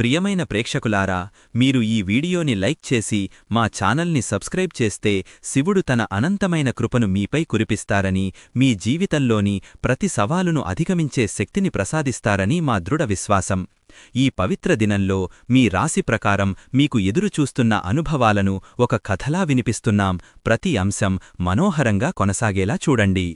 ప్రియమైన ప్రేక్షకులారా మీరు ఈ వీడియోని లైక్ చేసి మా ఛానల్ని సబ్స్క్రైబ్ చేస్తే శివుడు తన అనంతమైన కృపను మీపై కురిపిస్తారని మీ జీవితంలోని ప్రతి సవాలును అధిగమించే శక్తిని ప్రసాదిస్తారని మా దృఢ విశ్వాసం. ఈ పవిత్ర దినంలో మీ రాశి ప్రకారం మీకు ఎదురుచూస్తున్న అనుభవాలను ఒక కథలా వినిపిస్తున్నాం. ప్రతి అంశం మనోహరంగా కొనసాగేలా చూడండి.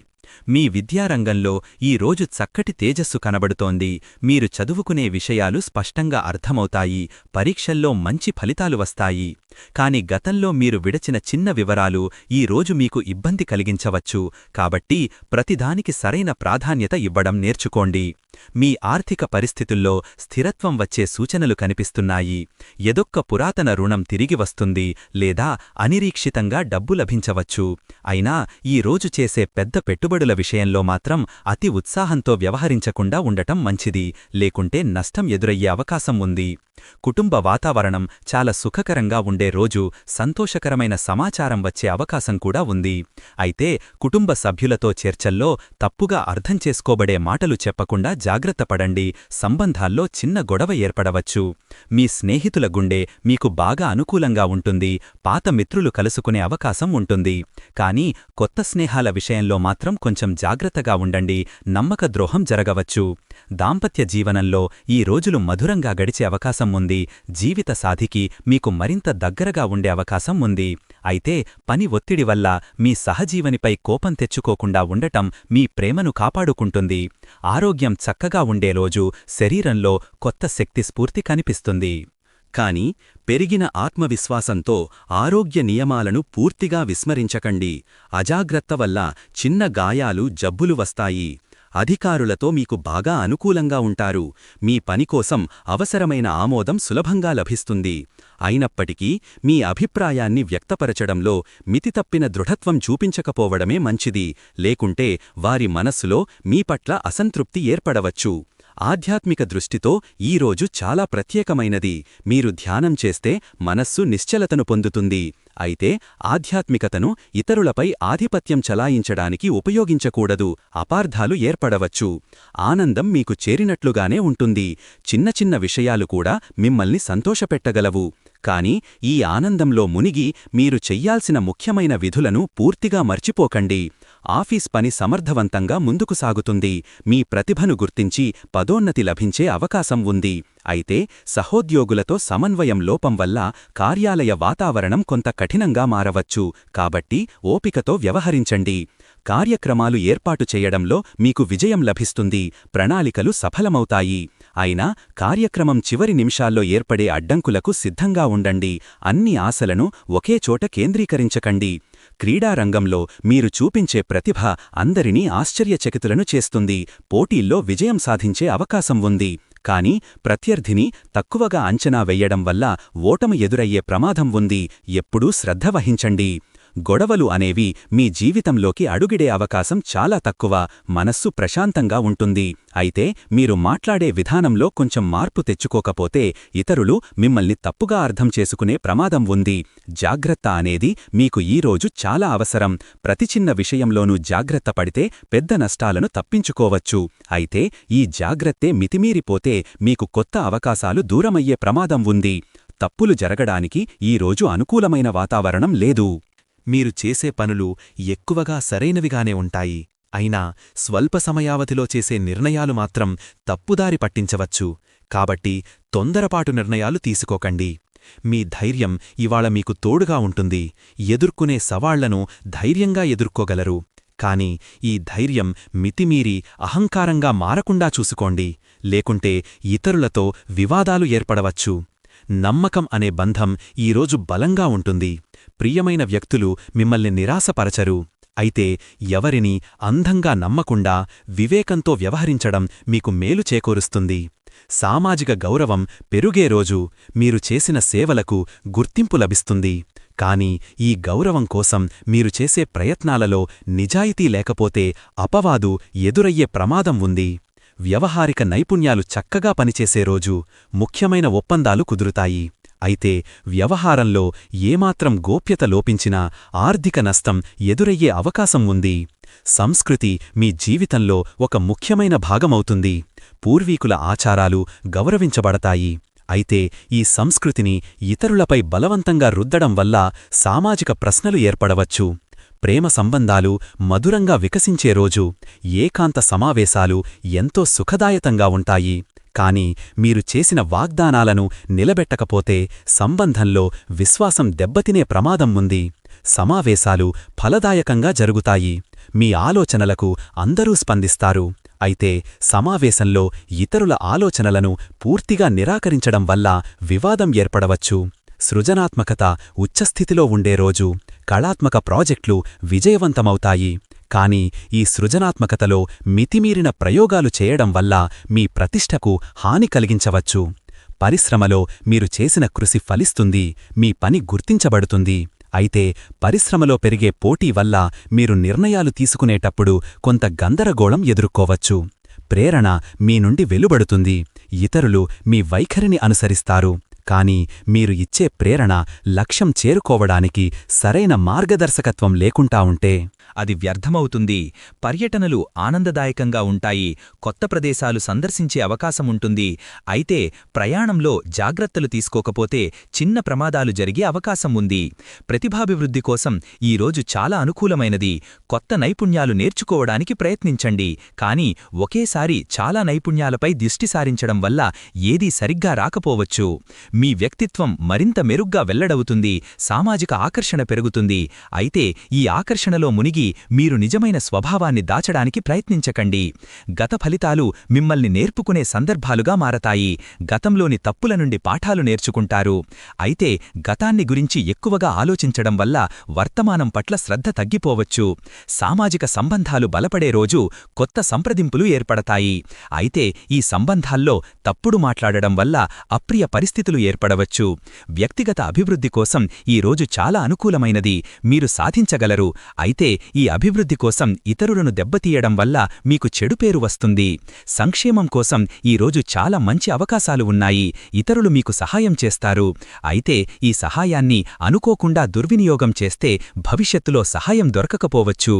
మీ విద్యారంగంలో ఈ రోజు చక్కటి తేజస్సు కనబడుతోంది. మీరు చదువుకునే విషయాలు స్పష్టంగా అర్థమవుతాయి. పరీక్షల్లో మంచి ఫలితాలు వస్తాయి. కాని గతంలో మీరు విడచిన చిన్న వివరాలు ఈ రోజు మీకు ఇబ్బంది కలిగించవచ్చు. కాబట్టి ప్రతిదానికి సరైన ప్రాధాన్యత ఇవ్వడం నేర్చుకోండి. మీ ఆర్థిక పరిస్థితుల్లో స్థిరత్వం వచ్చే సూచనలు కనిపిస్తున్నాయి. ఎదొక్క పురాతన రుణం తిరిగి వస్తుంది లేదా అనిరీక్షితంగా డబ్బు లభించవచ్చు. అయినా ఈ రోజు చేసే పెద్ద పెట్టుబడుల విషయంలో మాత్రం అతి ఉత్సాహంతో వ్యవహరించకుండా ఉండటం మంచిది లేకుంటే నష్టం ఎదురయ్యే అవకాశం ఉంది. కుటుంబ వాతావరణం చాలా సుఖకరంగా ఉండే రోజు సంతోషకరమైన సమాచారం వచ్చే అవకాశం కూడా ఉంది. అయితే కుటుంబ సభ్యులతో చర్చల్లో తప్పుగా అర్థం చేసుకోబడే మాటలు చెప్పకుండా జాగ్రత్తపడండి సంబంధాల్లో చిన్న గొడవ ఏర్పడవచ్చు. మీ స్నేహితుల గుండె మీకు బాగా అనుకూలంగా ఉంటుంది. పాత మిత్రులు కలుసుకునే అవకాశం ఉంటుంది. కానీ కొత్త స్నేహాల విషయంలో మాత్రం కొంచెం జాగ్రత్తగా ఉండండి. నమ్మక ద్రోహం జరగవచ్చు. దాంపత్య జీవనంలో ఈ రోజులు మధురంగా గడిచే అవకాశం ఉంది. జీవిత సాధికి మీకు మరింత దగ్గరగా ఉండే అవకాశం ఉంది. అయితే పని ఒత్తిడి వల్ల మీ సహజీవనిపై కోపం తెచ్చుకోకుండా ఉండటం మీ ప్రేమను కాపాడుకుంటుంది. ఆరోగ్యం చక్కగా ఉండే రోజు శరీరంలో కొత్త శక్తి స్ఫూర్తి కనిపిస్తుంది. కాని పెరిగిన ఆత్మవిశ్వాసంతో ఆరోగ్య నియమాలను పూర్తిగా విస్మరించకండి. అజాగ్రత్త వల్ల చిన్న గాయాలు జబ్బులు వస్తాయి. అధికారులతో మీకు బాగా అనుకూలంగా ఉంటారు. మీ పని కోసం అవసరమైన ఆమోదం సులభంగా లభిస్తుంది. అయినప్పటికీ మీ అభిప్రాయాన్ని వ్యక్తపరచడంలో మితితప్పిన దృఢత్వం చూపించకపోవడమే మంచిది. లేకుంటే వారి మనస్సులో మీ పట్ల అసంతృప్తి ఏర్పడవచ్చు. ఆధ్యాత్మిక దృష్టితో ఈరోజు చాలా ప్రత్యేకమైనది. మీరు ధ్యానం చేస్తే మనస్సు నిశ్చలతను పొందుతుంది. అయితే ఆధ్యాత్మికతను ఇతరులపై ఆధిపత్యం చలాయించడానికి ఉపయోగించకూడదు. అపార్థాలు ఏర్పడవచ్చు. ఆనందం మీకు చేరినట్లుగానే ఉంటుంది. చిన్న చిన్న విషయాలు కూడా మిమ్మల్ని సంతోషపెట్టగలవు. కాని ఈ ఆనందంలో మునిగి మీరు చెయ్యాల్సిన ముఖ్యమైన విధులను పూర్తిగా మర్చిపోకండి. ఆఫీస్ పని సమర్థవంతంగా ముందుకు సాగుతుంది. మీ ప్రతిభను గుర్తించి పదోన్నతి లభించే అవకాశం ఉంది. అయితే సహోద్యోగులతో సమన్వయం లోపం వల్ల కార్యాలయ వాతావరణం కొంత కఠినంగా మారవచ్చు. కాబట్టి ఓపికతో వ్యవహరించండి. కార్యక్రమాలు ఏర్పాటు చేయడంలో మీకు విజయం లభిస్తుంది. ప్రణాళికలు సఫలమవుతాయి. అయినా కార్యక్రమం చివరి నిమిషాల్లో ఏర్పడే అడ్డంకులకు సిద్ధంగా ఉండండి. అన్ని ఆశలను ఒకే చోట కేంద్రీకరించకండి. క్రీడారంగంలో మీరు చూపించే ప్రతిభ అందరినీ ఆశ్చర్యచకితులను చేస్తుంది. పోటీల్లో విజయం సాధించే అవకాశం ఉంది. కాని ప్రత్యర్థిని తక్కువగా అంచనా వెయ్యడం వల్ల ఓటమి ఎదురయ్యే ప్రమాదం ఉంది. ఎప్పుడూ శ్రద్ధ వహించండి. గొడవలు అనేవి మీ జీవితంలోకి అడుగిడే అవకాశం చాలా తక్కువ మనస్సు ప్రశాంతంగా ఉంటుంది. అయితే మీరు మాట్లాడే విధానంలో కొంచెం మార్పు తెచ్చుకోకపోతే ఇతరులు మిమ్మల్ని తప్పుగా అర్థం చేసుకునే ప్రమాదం ఉంది. జాగ్రత్త అనేది మీకు ఈరోజు చాలా అవసరం. ప్రతి చిన్న విషయంలోనూ జాగ్రత్త పడితే పెద్ద నష్టాలను తప్పించుకోవచ్చు. అయితే ఈ జాగ్రత్తే మితిమీరిపోతే మీకు కొత్త అవకాశాలు దూరమయ్యే ప్రమాదం ఉంది. తప్పులు జరగడానికి ఈరోజు అనుకూలమైన వాతావరణం లేదు. మీరు చేసే పనులు ఎక్కువగా సరైనవిగానే ఉంటాయి. అయినా స్వల్ప సమయావధిలో చేసే నిర్ణయాలు మాత్రం తప్పుదారి పట్టించవచ్చు. కాబట్టి తొందరపాటు నిర్ణయాలు తీసుకోకండి. మీ ధైర్యం ఇవాళ మీకు తోడుగా ఉంటుంది. ఎదుర్కొనే సవాళ్ళను ధైర్యంగా ఎదుర్కోగలరు. కాని ఈ ధైర్యం మితిమీరి అహంకారంగా మారకుండా చూసుకోండి. లేకుంటే ఇతరులతో వివాదాలు ఏర్పడవచ్చు. నమ్మకం అనే బంధం ఈరోజు బలంగా ఉంటుంది. ప్రియమైన వ్యక్తులు మిమ్మల్ని నిరాశపరచరు. అయితే ఎవరిని అంధంగా నమ్మకుండా వివేకంతో వ్యవహరించడం మీకు మేలు చేకూరుస్తుంది. సామాజిక గౌరవం పెరుగే రోజు మీరు చేసిన సేవలకు గుర్తింపు లభిస్తుంది. కాని ఈ గౌరవం కోసం మీరు చేసే ప్రయత్నాలలో నిజాయితీ లేకపోతే అపవాదు ఎదురయ్యే ప్రమాదం ఉంది. వ్యవహారిక నైపుణ్యాలు చక్కగా పనిచేసే రోజు ముఖ్యమైన ఒప్పందాలు కుదురుతాయి. అయితే వ్యవహారంలో ఏమాత్రం గోప్యత లోపించినా ఆర్థిక నష్టం ఎదురయ్యే అవకాశం ఉంది. సంస్కృతి మీ జీవితంలో ఒక ముఖ్యమైన భాగమవుతుంది. పూర్వీకుల ఆచారాలు గౌరవించబడతాయి. అయితే ఈ సంస్కృతిని ఇతరులపై బలవంతంగా రుద్దడం వల్ల సామాజిక ప్రశ్నలు ఏర్పడవచ్చు. ప్రేమ సంబంధాలు మధురంగా వికసించే రోజు ఏకాంత సమావేశాలు ఎంతో సుఖదాయతంగా ఉంటాయి. కాని మీరు చేసిన వాగ్దానాలను నిలబెట్టకపోతే సంబంధంలో విశ్వాసం దెబ్బతినే ప్రమాదం ఉంది. సమావేశాలు ఫలదాయకంగా జరుగుతాయి. మీ ఆలోచనలకు అందరూ స్పందిస్తారు. అయితే సమావేశంలో ఇతరుల ఆలోచనలను పూర్తిగా నిరాకరించడం వల్ల వివాదం ఏర్పడవచ్చు. సృజనాత్మకత ఉచ్చస్థితిలో ఉండే రోజు కళాత్మక ప్రాజెక్టులు విజయవంతమవుతాయి. కానీ ఈ సృజనాత్మకతలో మితిమీరిన ప్రయోగాలు చేయడం వల్ల మీ ప్రతిష్టకు హాని కలిగించవచ్చు. పరిశ్రమలో మీరు చేసిన కృషి ఫలిస్తుంది మీ పని గుర్తించబడుతుంది. అయితే పరిశ్రమలో పెరిగే పోటీ వల్ల మీరు నిర్ణయాలు తీసుకునేటప్పుడు కొంత గందరగోళం ఎదుర్కోవచ్చు. ప్రేరణ మీ నుండి వెలుబడుతుంది ఇతరులు మీ వైఖరిని అనుసరిస్తారు. కాని మీరు ఇచ్చే ప్రేరణ లక్ష్యం చేరుకోవడానికి సరైన మార్గదర్శకత్వం లేకుంటా ఉంటే అది వ్యర్థమవుతుంది. పర్యటనలు ఆనందదాయకంగా ఉంటాయి. కొత్త ప్రదేశాలు సందర్శించే అవకాశముంటుంది అయితే ప్రయాణంలో జాగ్రత్తలు తీసుకోకపోతే చిన్న ప్రమాదాలు జరిగే అవకాశం ఉంది. ప్రతిభాభివృద్ధి కోసం ఈరోజు చాలా అనుకూలమైనది. కొత్త నైపుణ్యాలు నేర్చుకోవడానికి ప్రయత్నించండి. కానీ ఒకేసారి చాలా నైపుణ్యాలపై దిష్టి సారించడం వల్ల ఏదీ సరిగ్గా రాకపోవచ్చు. మీ వ్యక్తిత్వం మరింత మెరుగ్గా వెల్లడవుతుంది. సామాజిక ఆకర్షణ పెరుగుతుంది. అయితే ఈ ఆకర్షణలో మునిగి మీరు నిజమైన స్వభావాన్ని దాచడానికి ప్రయత్నించకండి. గత ఫలితాలు మిమ్మల్ని నేర్పుకునే సందర్భాలుగా మారతాయి. గతంలోని తప్పుల నుండి పాఠాలు నేర్చుకుంటారు. అయితే గతాన్ని గురించి ఎక్కువగా ఆలోచించడం వల్ల వర్తమానం పట్ల శ్రద్ధ తగ్గిపోవచ్చు. సామాజిక సంబంధాలు బలపడే రోజు కొత్త సంప్రదింపులు ఏర్పడతాయి. అయితే ఈ సంబంధాల్లో తప్పుడు మాట్లాడడం వల్ల అప్రియ పరిస్థితులు ఏర్పడవచ్చు. వ్యక్తిగత అభివృద్ధి కోసం ఈ రోజు చాలా అనుకూలమైనది. మీరు సాధించగలరు. అయితే ఈ అభివృద్ధి కోసం ఇతరులను దెబ్బతీయడం వల్ల మీకు చెడు పేరు వస్తుంది. సంక్షేమం కోసం ఈరోజు చాలా మంచి అవకాశాలు ఉన్నాయి. ఇతరులు మీకు సహాయం చేస్తారు. అయితే ఈ సహాయాన్ని అనుకోకుండా దుర్వినియోగం చేస్తే భవిష్యత్తులో సహాయం దొరకకపోవచ్చు.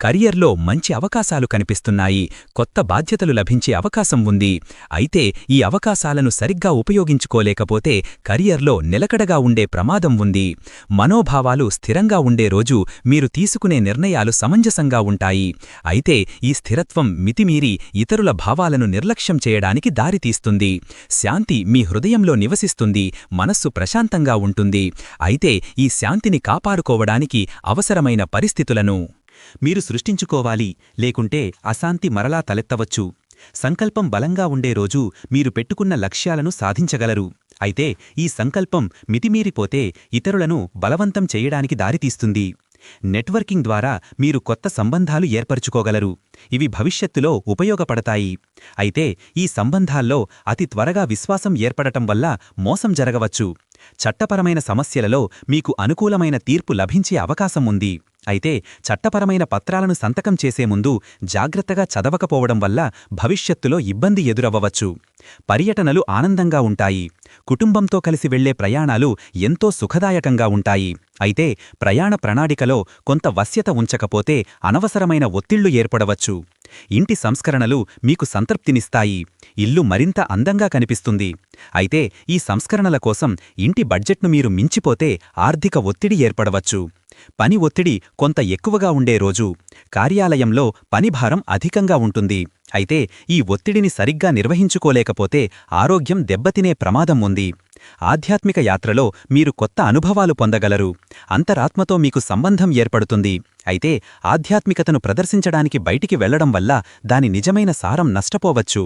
కరియర్లో మంచి అవకాశాలు కనిపిస్తున్నాయి. కొత్త బాధ్యతలు లభించే అవకాశం ఉంది. అయితే ఈ అవకాశాలను సరిగ్గా ఉపయోగించుకోలేకపోతే కరియర్లో నిలకడగా ఉండే ప్రమాదం ఉంది. మనోభావాలు స్థిరంగా ఉండే రోజు మీరు తీసుకునే నిర్ణయాలు సమంజసంగా ఉంటాయి. అయితే ఈ స్థిరత్వం మితిమీరి ఇతరుల భావాలను నిర్లక్ష్యం చేయడానికి దారితీస్తుంది. శాంతి మీ హృదయంలో నివసిస్తుంది మనస్సు ప్రశాంతంగా ఉంటుంది. అయితే ఈ శాంతిని కాపాడుకోవడానికి అవసరమైన పరిస్థితులను మీరు సృష్టించుకోవాలి లేకుంటే అశాంతి మరలా తలెత్తవచ్చు. సంకల్పం బలంగా ఉండే రోజు మీరు పెట్టుకున్న లక్ష్యాలను సాధించగలరు. అయితే ఈ సంకల్పం మితిమీరిపోతే ఇతరులను బలవంతం చేయడానికి దారితీస్తుంది. నెట్వర్కింగ్ ద్వారా మీరు కొత్త సంబంధాలు ఏర్పరుచుకోగలరు. ఇవి భవిష్యత్తులో ఉపయోగపడతాయి. అయితే ఈ సంబంధాల్లో అతి త్వరగా విశ్వాసం ఏర్పడటం వల్ల మోసం జరగవచ్చు. చట్టపరమైన సమస్యలలో మీకు అనుకూలమైన తీర్పు లభించే అవకాశం ఉంది. అయితే చట్టపరమైన పత్రాలను సంతకం చేసే ముందు జాగ్రత్తగా చదవకపోవడం వల్ల భవిష్యత్తులో ఇబ్బంది ఎదురవ్వవచ్చు. పర్యటనలు ఆనందంగా ఉంటాయి. కుటుంబంతో కలిసి వెళ్ళే ప్రయాణాలు ఎంతో సుఖదాయకంగా ఉంటాయి. అయితే ప్రయాణ ప్రణాళికలో కొంత వశ్యత ఉంచకపోతే అనవసరమైన ఒత్తిళ్ళు ఏర్పడవచ్చు. ఇంటి సంస్కరణలు మీకు సంతృప్తినిస్తాయి. ఇల్లు మరింత అందంగా కనిపిస్తుంది. అయితే ఈ సంస్కరణల కోసం ఇంటి బడ్జెట్ను మీరు మించిపోతే ఆర్థిక ఒత్తిడి ఏర్పడవచ్చు. పని ఒత్తిడి కొంత ఎక్కువగా ఉండే రోజు. కార్యాలయంలో పనిభారం అధికంగా ఉంటుంది. అయితే ఈ ఒత్తిడిని సరిగ్గా నిర్వహించుకోలేకపోతే ఆరోగ్యం దెబ్బతినే ప్రమాదం ఉంది. ఆధ్యాత్మిక యాత్రలో మీరు కొత్త అనుభవాలు పొందగలరు. అంతరాత్మతో మీకు సంబంధం ఏర్పడుతుంది. అయితే ఆధ్యాత్మికతను ప్రదర్శించడానికి బయటికి వెళ్ళడం వల్ల దాని నిజమైన సారం నష్టపోవచ్చు.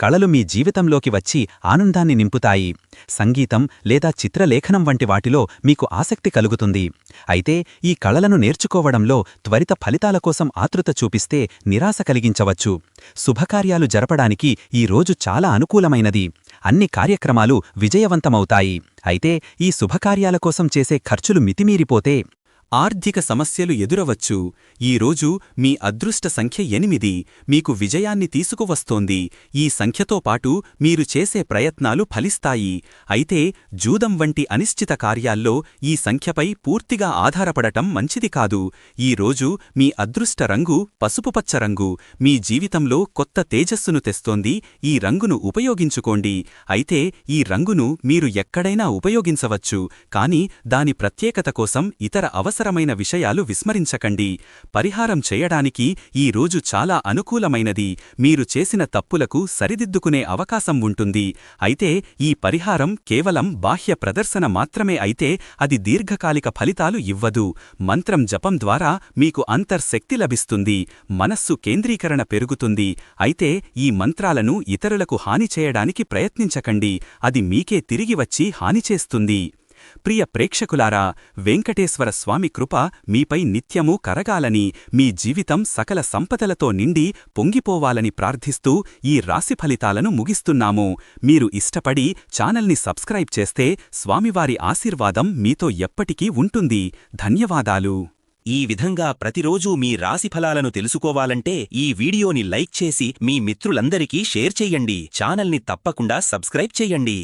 కళలు మీ జీవితంలోకి వచ్చి ఆనందాన్ని నింపుతాయి. సంగీతం లేదా చిత్రలేఖనం వంటి వాటిలో మీకు ఆసక్తి కలుగుతుంది. అయితే ఈ కళలను నేర్చుకోవడంలో త్వరిత ఫలితాల కోసం ఆతృత చూపిస్తే నిరాశ కలిగించవచ్చు. శుభకార్యాలు జరపడానికి ఈ రోజు చాలా అనుకూలమైనది. అన్ని కార్యక్రమాలు విజయవంతమవుతాయి. అయితే ఈ శుభకార్యాల కోసం చేసే ఖర్చులు మితిమీరిపోతే ఆర్థిక సమస్యలు ఎదురవచ్చు. ఈరోజు మీ అదృష్ట సంఖ్య ఎనిమిది. మీకు విజయాన్ని తీసుకువస్తోంది. ఈ సంఖ్యతో పాటు మీరు చేసే ప్రయత్నాలు ఫలిస్తాయి. అయితే జూదం వంటి అనిశ్చిత కార్యాల్లో ఈ సంఖ్యపై పూర్తిగా ఆధారపడటం మంచిది కాదు. ఈ రోజు మీ అదృష్ట రంగు పసుపుపచ్చ రంగు. మీ జీవితంలో కొత్త తేజస్సును తెస్తోంది. ఈ రంగును ఉపయోగించుకోండి. అయితే ఈ రంగును మీరు ఎక్కడైనా ఉపయోగించవచ్చు. కాని దాని ప్రత్యేకత కోసం ఇతర అవసరం అనవసరమైన విషయాలు విస్మరించకండి. పరిహారం చేయడానికి ఈ రోజు చాలా అనుకూలమైనది. మీరు చేసిన తప్పులకు సరిదిద్దుకునే అవకాశం ఉంటుంది. అయితే ఈ పరిహారం కేవలం బాహ్య ప్రదర్శన మాత్రమే అయితే అది దీర్ఘకాలిక ఫలితాలు ఇవ్వదు. మంత్రం జపం ద్వారా మీకు అంతర్శక్తి లభిస్తుంది. మనస్సు కేంద్రీకరణ పెరుగుతుంది. అయితే ఈ మంత్రాలను ఇతరులకు హాని చేయడానికి ప్రయత్నించకండి. అది మీకే తిరిగి వచ్చి హాని చేస్తుంది. ప్రియ ప్రేక్షకులారా వెంకటేశ్వర స్వామి కృప మీపై నిత్యమూ కరగాలని మీ జీవితం సకల సంపదలతో నిండి పొంగిపోవాలని ప్రార్థిస్తూ ఈ రాశి ఫలితాలను ముగిస్తున్నాము. మీరు ఇష్టపడి ఛానల్ని సబ్స్క్రైబ్ చేస్తే స్వామివారి ఆశీర్వాదం మీతో ఎప్పటికీ ఉంటుంది. ధన్యవాదాలు. ఈ విధంగా ప్రతిరోజూ మీ రాశి ఫలాలను తెలుసుకోవాలంటే ఈ వీడియోని లైక్ చేసి మీ మిత్రులందరికీ షేర్ చెయ్యండి ఛానల్ని తప్పకుండా సబ్స్క్రైబ్ చెయ్యండి